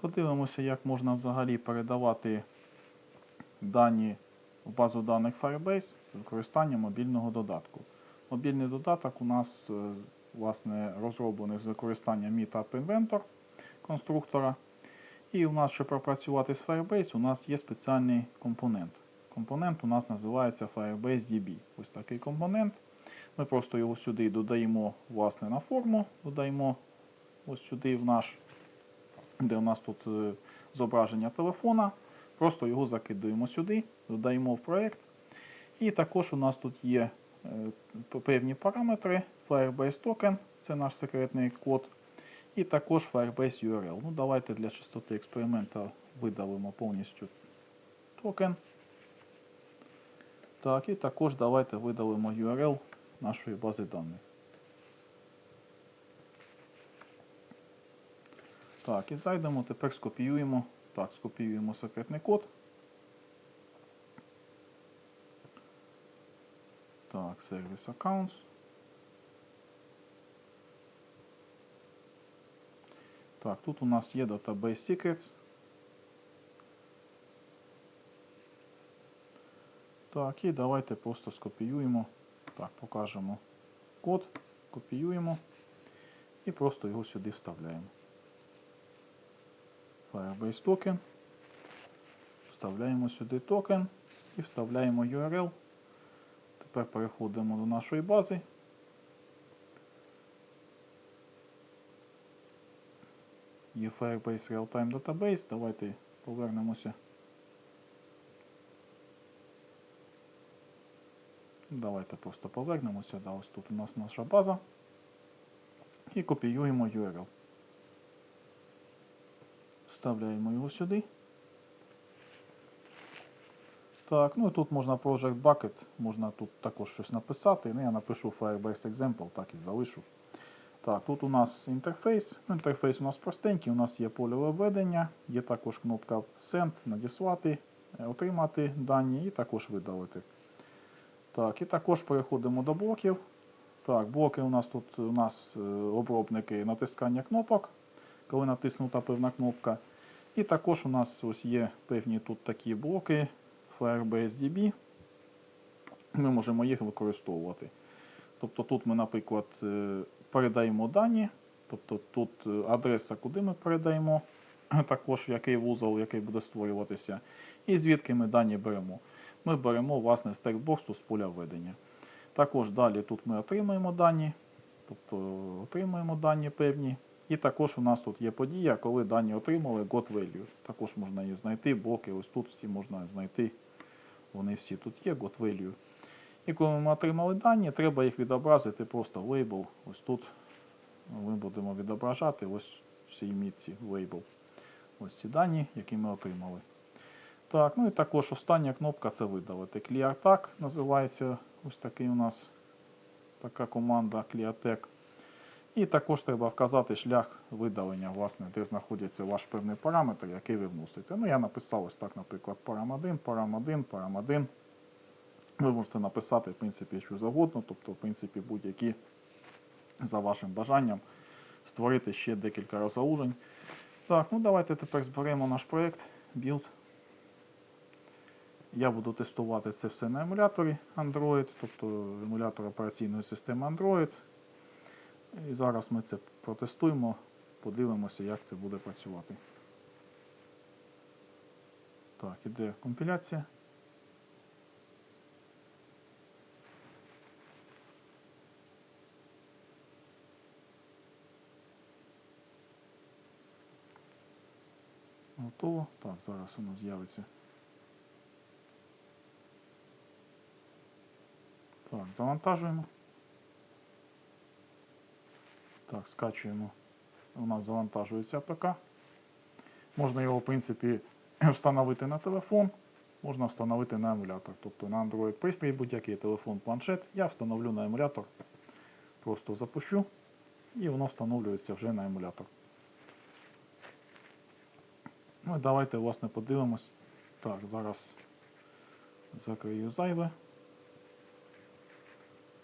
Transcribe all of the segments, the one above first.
Подивимося, як можна взагалі передавати дані в базу даних Firebase з використанням мобільного додатку. Мобільний додаток у нас е, власне розроблений з використанням Meetup Inventor конструктора. І у нас, щоб пропрацювати з Firebase, у нас є спеціальний компонент. Компонент у нас називається Firebase DB. Ось такий компонент. Ми просто його сюди додаємо власне, на форму, додаємо ось сюди в наш, де у нас тут е, зображення телефона. Просто його закидуємо сюди, додаємо в проєкт. І також у нас тут є е, певні параметри. Firebase Token, це наш секретний код. І також Firebase URL. Ну, давайте для чистоти експерименту видалимо повністю токен. Так, і також давайте видалимо URL нашої бази даних. Так, і зайдемо, тепер скопіюємо. Так, скопіюємо секретний код. Так, Service Accounts. Так, тут у нас є Database Secrets. Так, і давайте просто скопіюємо. Так, покажемо код, копіюємо і просто його сюди вставляємо. Firebase токен. Вставляємо сюди токен і вставляємо URL. Тепер переходимо до нашої бази. Є Firebase Real-Time Database. Давайте повернемося. Давайте просто повернемося. Да, ось тут у нас наша база. І копіюємо URL. Вставляємо його сюди. Так, ну і тут можна Project Bucket, можна тут також щось написати. Ну, я напишу Firebase Example, так і залишу. Так, тут у нас інтерфейс. Ну, інтерфейс у нас простенький, у нас є поле введення, є також кнопка Send, надіслати, е, отримати дані і також видалити. Так, і також переходимо до блоків. Так, блоки у нас тут у нас е, обробники натискання кнопок, коли натиснута певна кнопка. І також у нас ось є певні тут такі блоки Firebase DB. Ми можемо їх використовувати. Тобто тут ми, наприклад, е, передаємо дані, тобто тут е, адреса, куди ми передаємо, також який вузол, який буде створюватися, і звідки ми дані беремо. Ми беремо власне з текстбоксу з поля введення. Також далі тут ми отримуємо дані, тобто отримуємо дані певні. І також у нас тут є подія, коли дані отримали got value. Також можна її знайти, блоки ось тут всі можна знайти. Вони всі тут є, got value. І коли ми отримали дані, треба їх відобразити просто в лейбл. Ось тут ми будемо відображати ось в цій мітці лейбл. Ось ці дані, які ми отримали. Так, ну і також остання кнопка це видалити. ClearTag називається ось такий у нас така команда ClearTag. І також треба вказати шлях видалення, власне, де знаходиться ваш певний параметр, який ви вносите. Ну, я написав ось так, наприклад, param1, param1, param1. Ви можете написати, в принципі, що завгодно, тобто, в принципі, будь-які за вашим бажанням створити ще декілька розгалужень. Так, ну давайте тепер зберемо наш проєкт, build. Я буду тестувати це все на емуляторі Android, тобто емулятор операційної системи Android. І зараз ми це протестуємо, подивимося, як це буде працювати. Так, іде компіляція. Готово. Так, зараз воно з'явиться. Так, завантажуємо. Так, скачуємо. У нас завантажується АПК. Можна його, в принципі, встановити на телефон, можна встановити на емулятор. Тобто на Android пристрій будь-який телефон, планшет. Я встановлю на емулятор. Просто запущу і воно встановлюється вже на емулятор. Ну і давайте, власне, подивимось. Так, зараз закрию зайве.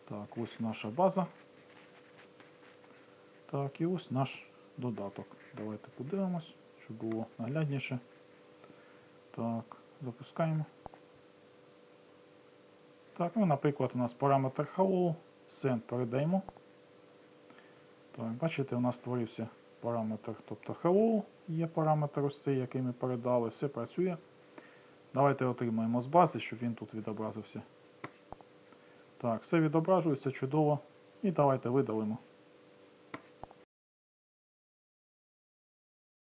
Так, ось наша база. Так, і ось наш додаток. Давайте подивимось, щоб було наглядніше. Так, запускаємо. Так, ну, наприклад, у нас параметр hello, send передаємо. Так, бачите, у нас створився параметр, тобто hello є параметр ось цей, який ми передали, все працює. Давайте отримаємо з бази, щоб він тут відобразився. Так, все відображується чудово. І давайте видалимо.